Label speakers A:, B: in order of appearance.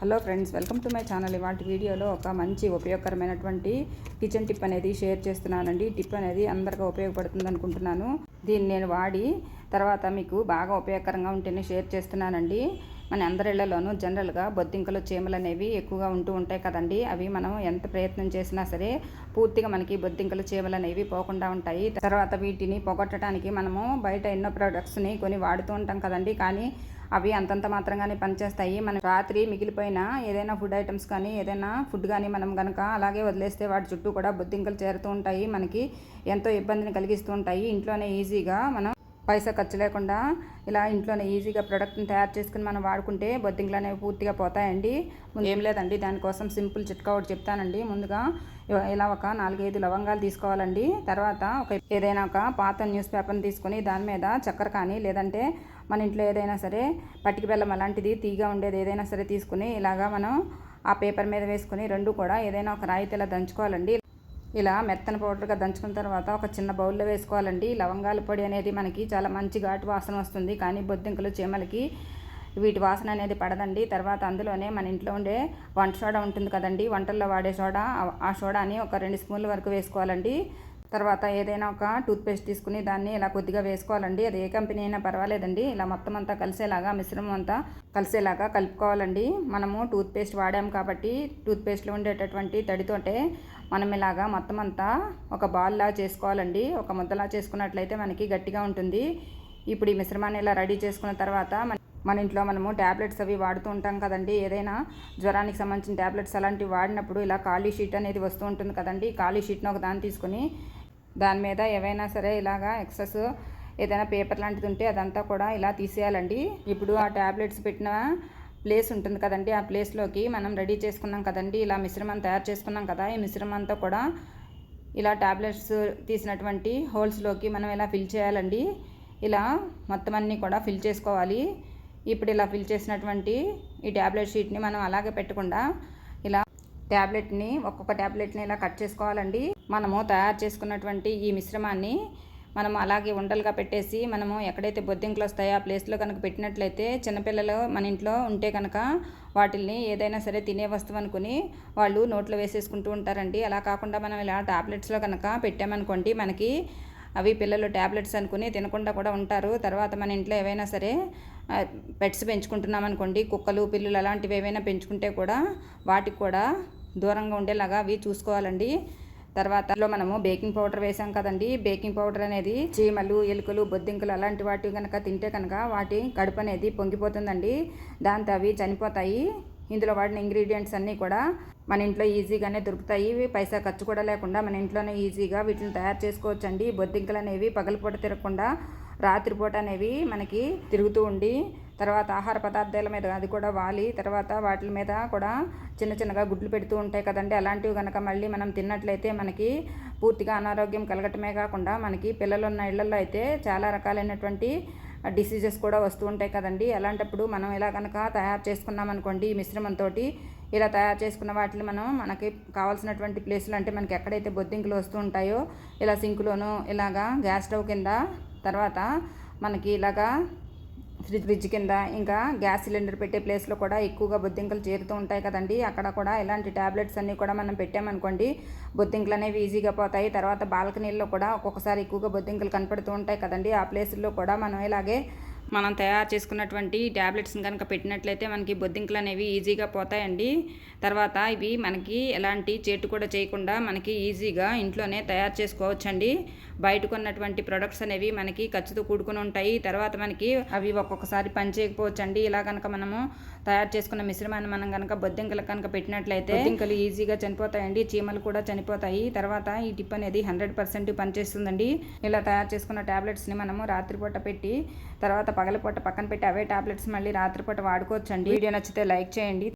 A: Hello friends welcome to my channel. ఇవాటి వీడియోలో ఒక మంచి ఉపయోగకరమైనటువంటి కిచెన్ టిప్ అనేది షేర్ చేస్తున్నానండి. టిప్ అనేది అందరికీ ఉపయోగపడుతుంది అనుకుంటున్నాను. దీన్ని నేను వాడి తర్వాత మీకు బాగా ఉపయోగకరంగా ఉంటేనే షేర్ చేస్తున్నానండి. మన అందరిళ్ళలోనూ జనరల్గా బొద్దింకలు చీమలు అనేవి ఎక్కువగా ఉంటూ ఉంటాయి కదండి. అవి మనం ఎంత ప్రయత్నం చేసినా సరే పూర్తిగా మనకి బొద్దింకలు చీమలు అనేవి పోకుండా ఉంటాయి. తర్వాత వీటిని పొగొట్టడానికి మనము బయట ఎన్నో ప్రొడక్ట్స్ని కొని వాడుతూ ఉంటాం కదండి. కానీ అవి అంతంత మాత్రంగానే పనిచేస్తాయి. మనం రాత్రి మిగిలిపోయిన ఏదైనా ఫుడ్ ఐటమ్స్ కానీ ఏదైనా ఫుడ్ కానీ మనం కనుక అలాగే వదిలేస్తే వాటి చుట్టూ కూడా బొద్దింకలు చేరుతూ ఉంటాయి. మనకి ఎంతో ఇబ్బందిని కలిగిస్తూ ఉంటాయి. ఇంట్లోనే ఈజీగా మనం పైసా ఖర్చు లేకుండా ఇలా ఇంట్లోనే ఈజీగా ప్రోడక్ట్ని తయారు చేసుకుని మనం వాడుకుంటే బొద్దింకలు అనేవి పూర్తిగా పోతాయండి. ఏం లేదండి దానికోసం సింపుల్ చిట్కా ఒకటి చెప్తానండి. ముందుగా ఇలా ఒక నాలుగైదు లవంగాలు తీసుకోవాలండి. తర్వాత ఒక ఏదైనా ఒక పాత న్యూస్ పేపర్ని తీసుకొని దాని మీద చక్కెర కానీ లేదంటే మన ఇంట్లో ఏదైనా సరే పట్టిక బెల్లం అలాంటిది తీగా ఉండేది ఏదైనా సరే తీసుకుని ఇలాగా మనం ఆ పేపర్ మీద వేసుకుని రెండు కూడా ఏదైనా ఒక రాయితీలా దంచుకోవాలండి. ఇలా మెత్తని పౌడర్గా దంచుకున్న తర్వాత ఒక చిన్న బౌల్లో వేసుకోవాలండి. లవంగాల పొడి అనేది మనకి చాలా మంచి ఘాటు వాసన వస్తుంది. కానీ బొద్దింకలు చీమలకి వీటి వాసన అనేది పడదండి. తర్వాత అందులోనే మన ఇంట్లో ఉండే వంట సోడా ఉంటుంది కదండి. వంటల్లో వాడే సోడా ఆ సోడాని ఒక రెండు స్పూన్ల వరకు వేసుకోవాలండి. తర్వాత ఏదైనా ఒక టూత్పేస్ట్ తీసుకుని దాన్ని ఇలా కొద్దిగా వేసుకోవాలండి. అది ఏ కంపెనీ అయినా పర్వాలేదండి. ఇలా మొత్తం అంతా కలిసేలాగా మిశ్రమం అంతా కలిసేలాగా కలుపుకోవాలండి. మనము టూత్పేస్ట్ వాడాము కాబట్టి టూత్పేస్ట్లో ఉండేటటువంటి తడితోటే మనం ఇలాగా మొత్తం అంతా ఒక బాల్లా చేసుకోవాలండి. ఒక ముద్దలా చేసుకున్నట్లయితే మనకి గట్టిగా ఉంటుంది. ఇప్పుడు ఈ మిశ్రమాన్ని ఇలా రెడీ చేసుకున్న తర్వాత మన ఇంట్లో మనము ట్యాబ్లెట్స్ అవి వాడుతూ ఉంటాం కదండి. ఏదైనా జ్వరానికి సంబంధించిన ట్యాబ్లెట్స్ అలాంటివి వాడినప్పుడు ఇలా ఖాళీ షీట్ అనేది వస్తూ ఉంటుంది కదండి. ఖాళీ షీట్ని ఒక దాన్ని తీసుకుని దాని మీద ఏవైనా సరే ఇలాగా ఎక్సెస్ ఏదైనా పేపర్ లాంటిది ఉంటే అదంతా కూడా ఇలా తీసేయాలండి. ఇప్పుడు ఆ ట్యాబ్లెట్స్ పెట్టిన ప్లేస్ ఉంటుంది కదండి ఆ ప్లేస్లోకి మనం రెడీ చేసుకున్నాం కదండి ఇలా మిశ్రమం తయారు చేసుకున్నాం కదా ఈ మిశ్రమంతా కూడా ఇలా ట్యాబ్లెట్స్ తీసినటువంటి హోల్స్లోకి మనం ఇలా ఫిల్ చేయాలండి. ఇలా మొత్తం అన్నీ కూడా ఫిల్ చేసుకోవాలి. ఇప్పుడు ఇలా ఫిల్ చేసినటువంటి ఈ ట్యాబ్లెట్ షీట్ని మనం అలాగే పెట్టకుండా ఇలా ట్యాబ్లెట్ని ఒక్కొక్క ట్యాబ్లెట్ని ఇలా కట్ చేసుకోవాలండి. మనము తయారు చేసుకున్నటువంటి ఈ మిశ్రమాన్ని మనం అలాగే ఉండలుగా పెట్టేసి మనము ఎక్కడైతే బొద్దింకలు వస్తాయో ఆ ప్లేస్లో కనుక పెట్టినట్లయితే చిన్నపిల్లలు మన ఇంట్లో ఉంటే కనుక వాటిల్ని ఏదైనా సరే తినే వస్తువు అనుకుని వాళ్ళు నోట్లో వేసేసుకుంటూ ఉంటారండి. అలా కాకుండా మనం ఇలా టాబ్లెట్స్లో కనుక పెట్టామనుకోండి మనకి అవి పిల్లలు ట్యాబ్లెట్స్ అనుకుని తినకుండా కూడా ఉంటారు. తర్వాత మన ఇంట్లో ఏవైనా సరే పెట్స్ పెంచుకుంటున్నాం అనుకోండి కుక్కలు పిల్లులు అలాంటివి ఏవైనా పెంచుకుంటే కూడా వాటికి కూడా దూరంగా ఉండేలాగా అవి చూసుకోవాలండి. తర్వాత మనము బేకింగ్ పౌడర్ వేసాం కదండి. బేకింగ్ పౌడర్ అనేది చీమలు ఎలుకలు బొద్దింకలు అలాంటి వాటి కనుక తింటే కనుక వాటి కడుపు అనేది పొంగిపోతుందండి. దాంతో అవి చనిపోతాయి. ఇందులో వాడిన ఇంగ్రీడియంట్స్ అన్నీ కూడా మన ఇంట్లో ఈజీగానే దొరుకుతాయి. పైసా ఖర్చు కూడా లేకుండా మన ఇంట్లోనే ఈజీగా వీటిని తయారు చేసుకోవచ్చండి. బొద్దింకలు అనేవి పగలపూట తిరగకుండా రాత్రిపూట అనేవి మనకి తిరుగుతూ ఉండి తర్వాత ఆహార పదార్థాల మీద అది కూడా వాలి. తర్వాత వాటి మీద కూడా చిన్న చిన్నగా గుడ్లు పెడుతూ ఉంటాయి కదండి. అలాంటివి కనుక మళ్ళీ మనం తిన్నట్లయితే మనకి పూర్తిగా అనారోగ్యం కలగటమే కాకుండా మనకి పిల్లలు ఉన్న ఇళ్ళలో అయితే చాలా రకాలైనటువంటి డిసీజెస్ కూడా వస్తూ ఉంటాయి కదండి. అలాంటప్పుడు మనం ఇలా కనుక తయారు చేసుకున్నాం అనుకోండి ఈ మిశ్రమంతో ఇలా తయారు చేసుకున్న వాటిని మనం మనకి కావాల్సినటువంటి ప్లేసులు అంటే మనకి ఎక్కడైతే బొద్దింకులు వస్తూ ఉంటాయో ఇలా సింకులోను ఇలాగా గ్యాస్ స్టవ్ కింద తర్వాత మనకి ఇలాగా ఫ్రిడ్జ్ ఫ్రిడ్జ్ కింద ఇంకా గ్యాస్ సిలిండర్ పెట్టే ప్లేస్లో కూడా ఎక్కువగా బొద్దింకలు చేరుతూ ఉంటాయి కదండి. అక్కడ కూడా ఇలాంటి ట్యాబ్లెట్స్ అన్నీ కూడా మనం పెట్టామనుకోండి బొద్దింకలు అనేవి ఈజీగా పోతాయి. తర్వాత బాల్కనీల్లో కూడా ఒక్కొక్కసారి ఎక్కువగా బొద్దింకలు కనపడుతూ ఉంటాయి కదండి. ఆ ప్లేసుల్లో కూడా మనం ఇలాగే మనం తయారు చేసుకున్నటువంటి ట్యాబ్లెట్స్ని కనుక పెట్టినట్లయితే మనకి బొద్దింకలు అనేవి ఈజీగా పోతాయండి. తర్వాత ఇవి మనకి ఎలాంటి చేటు కూడా చేయకుండా మనకి ఈజీగా ఇంట్లోనే తయారు చేసుకోవచ్చండి. బయట కొన్నటువంటి ప్రొడక్ట్స్ అనేవి మనకి ఖర్చుతో కూడుకుని ఉంటాయి. తర్వాత మనకి అవి ఒక్కొక్కసారి పని చేయకపోవచ్చు అండి ఇలా కనుక మనము తయారు చేసుకున్న మిశ్రమాన్ని మనం కనుక బొద్దింకలు కనుక పెట్టినట్లయితే బొద్దింకలు ఈజీగా చనిపోతాయండి. చీమలు కూడా చనిపోతాయి. తర్వాత ఈ టిప్ అనేది హండ్రెడ్ పర్సెంట్ పనిచేస్తుందండి. ఇలా తయారు చేసుకున్న ట్యాబ్లెట్స్ని మనము రాత్రిపూట పెట్టి తర్వాత పగలపూట పక్కన పెట్టి అవే టాబ్లెట్స్ మళ్ళీ రాత్రిపూట వాడుకోవచ్చండి. వీడియో నచ్చితే లైక్ చేయండి.